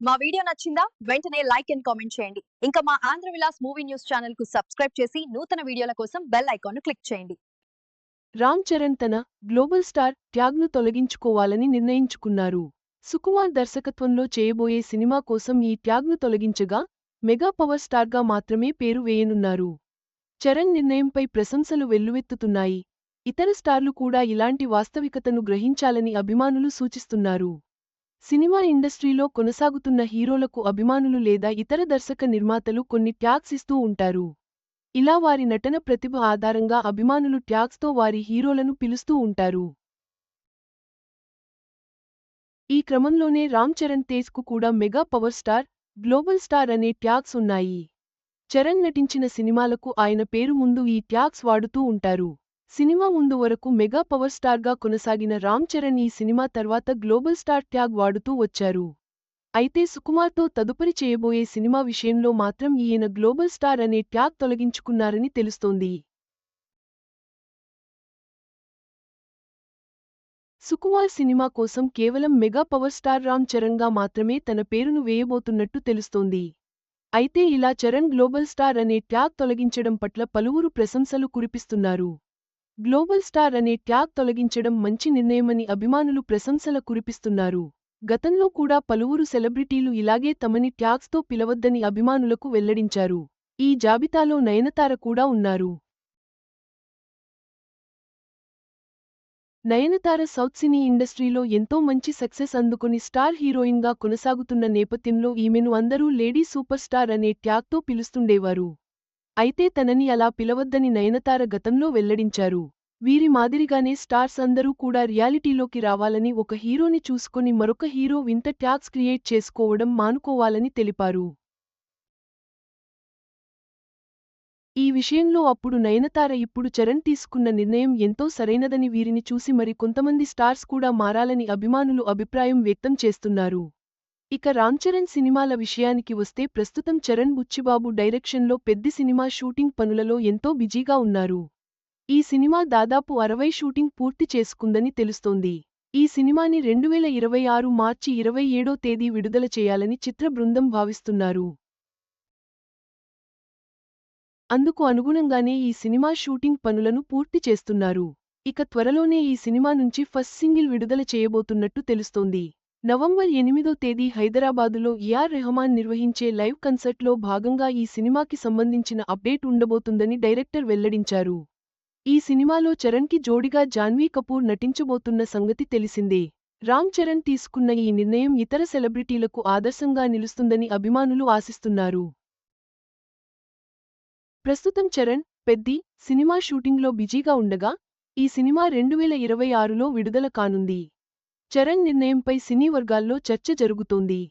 మా వీడియో నచ్చిందా? వెంటనే లైక్ అండ్ కామెంట్ చేయండి. ఇంకా మా ఆంధ్ర విలాస్ మూవీ న్యూస్ ఛానల్కు సబ్స్క్రైబ్ చేసి నూతన వీడియోల కోసం బెల్ ఐకాన్ను క్లిక్ చేయండి. రామ్ చరణ్ తన గ్లోబల్ స్టార్ ట్యాగ్ను తొలగించుకోవాలని నిర్ణయించుకున్నారు. సుకుమార్ దర్శకత్వంలో చేయబోయే సినిమా కోసం ఈ ట్యాగ్ను తొలగించగా మెగా పవర్ స్టార్గా మాత్రమే పేరు వేయనున్నారు. చరణ్ నిర్ణయంపై ప్రశంసలు వెల్లువెత్తుతున్నాయి. ఇతర స్టార్లు కూడా ఇలాంటి వాస్తవికతను గ్రహించాలని అభిమానులు సూచిస్తున్నారు. సినిమా ఇండస్ట్రీలో కొనసాగుతున్న హీరోలకు అభిమానులు లేదా ఇతర దర్శక నిర్మాతలు కొన్ని ట్యాగ్స్ ఇస్తూ ఉంటారు. ఇలా వారి నటన ప్రతిభ ఆధారంగా అభిమానులు ట్యాగ్స్తో వారి హీరోలను పిలుస్తూ ఉంటారు. ఈ క్రమంలోనే రామ్ చరణ్ తేజ్కు కూడా mega power star global star అనే ట్యాగ్స్ ఉన్నాయి. చరణ్ నటించిన సినిమాలకు ఆయన పేరు ముందు ఈ ట్యాగ్స్ వాడుతూ ఉంటారు. సినిమా ముందు వరకు మెగా పవర్ స్టార్గా కొనసాగిన రామ్ చరణ్ ఈ సినిమా తర్వాత గ్లోబల్ స్టార్ ట్యాగ్ వాడుతూ వచ్చారు. అయితే సుకుమార్తో తదుపరి చేయబోయే సినిమా విషయంలో మాత్రం ఈయన గ్లోబల్ స్టార్ అనే ట్యాగ్ తొలగించుకున్నారని తెలుస్తోంది. సుకుమార్ సినిమా కోసం కేవలం మెగా పవర్ స్టార్ రామ్ చరణ్గా మాత్రమే తన పేరును వేయబోతున్నట్టు తెలుస్తోంది. అయితే ఇలా చరణ్ గ్లోబల్ స్టార్ అనే ట్యాగ్ తొలగించడం పట్ల పలువురు ప్రశంసలు కురిపిస్తున్నారు. గ్లోబల్ స్టార్ అనే ట్యాగ్ తొలగించడం మంచి నిర్ణయమని అభిమానులు ప్రశంసల కురిపిస్తున్నారు. గతంలో కూడా పలువురు సెలబ్రిటీలు ఇలాగే తమని ట్యాగ్స్తో పిలవద్దని అభిమానులకు వెల్లడించారు. ఈ జాబితాలో నయనతార కూడా ఉన్నారు. నయనతార సౌత్ సినీ ఇండస్ట్రీలో ఎంతో మంచి సక్సెస్ అందుకుని స్టార్ హీరోయిన్గా కొనసాగుతున్న నేపథ్యంలో ఈమెను అందరూ లేడీ సూపర్ స్టార్ అనే ట్యాగ్తో పిలుస్తుండేవారు. అయితే తనని అలా పిలవద్దని నయనతార గతంలో వెల్లడించారు. వీరి మాదిరిగానే స్టార్స్ అందరూ కూడా రియాలిటీలోకి రావాలని ఒక హీరోని చూసుకొని మరొక హీరో వింత ట్యాగ్స్ క్రియేట్ చేసుకోవడం మానుకోవాలని తెలిపారు. ఈ విషయంలో అప్పుడు నయనతార ఇప్పుడు చరణ్ తీసుకున్న నిర్ణయం ఎంతో సరైనదని వీరిని చూసి మరి కొంతమంది స్టార్స్ కూడా మారాలని అభిమానులు అభిప్రాయం వ్యక్తం చేస్తున్నారు. ఇక రామ్ చరణ్ సినిమాల విషయానికి వస్తే ప్రస్తుతం చరణ్ బుచ్చిబాబు డైరెక్షన్లో పెద్ది సినిమా షూటింగ్ పనులలో ఎంతో బిజీగా ఉన్నారు. ఈ సినిమా దాదాపు అరవై షూటింగ్ పూర్తి చేసుకుందని తెలుస్తోంది. ఈ సినిమాని రెండువేల ఇరవై ఆరు మార్చి ఇరవై ఏడో తేదీ విడుదల చేయాలని చిత్ర బృందం భావిస్తున్నారు. అందుకు అనుగుణంగానే ఈ సినిమా షూటింగ్ పనులను పూర్తి చేస్తున్నారు. ఇక త్వరలోనే ఈ సినిమా నుంచి ఫస్ట్ సింగిల్ విడుదల చేయబోతున్నట్టు తెలుస్తోంది. నవంబర్ ఎనిమిదో తేదీ హైదరాబాదులో ఏఆర్ రెహమాన్ నిర్వహించే లైవ్ కన్సర్ట్లో భాగంగా ఈ సినిమాకి సంబంధించిన అప్డేట్ ఉండబోతుందని డైరెక్టర్ వెల్లడించారు. ఈ సినిమాలో చరణ్కి జోడిగా జాన్వీ కపూర్ నటించబోతున్న సంగతి తెలిసిందే. రామ్ చరణ్ తీసుకున్న ఈ నిర్ణయం ఇతర సెలబ్రిటీలకు ఆదర్శంగా నిలుస్తుందని అభిమానులు ఆశిస్తున్నారు. ప్రస్తుతం చరణ్ పెద్ది సినిమా షూటింగ్లో బిజీగా ఉండగా ఈ సినిమా రెండువేల ఇరవై ఆరులో విడుదల కానుంది. చరణ్ నిర్ణయంపై సినీ వర్గాల్లో చర్చ జరుగుతోంది.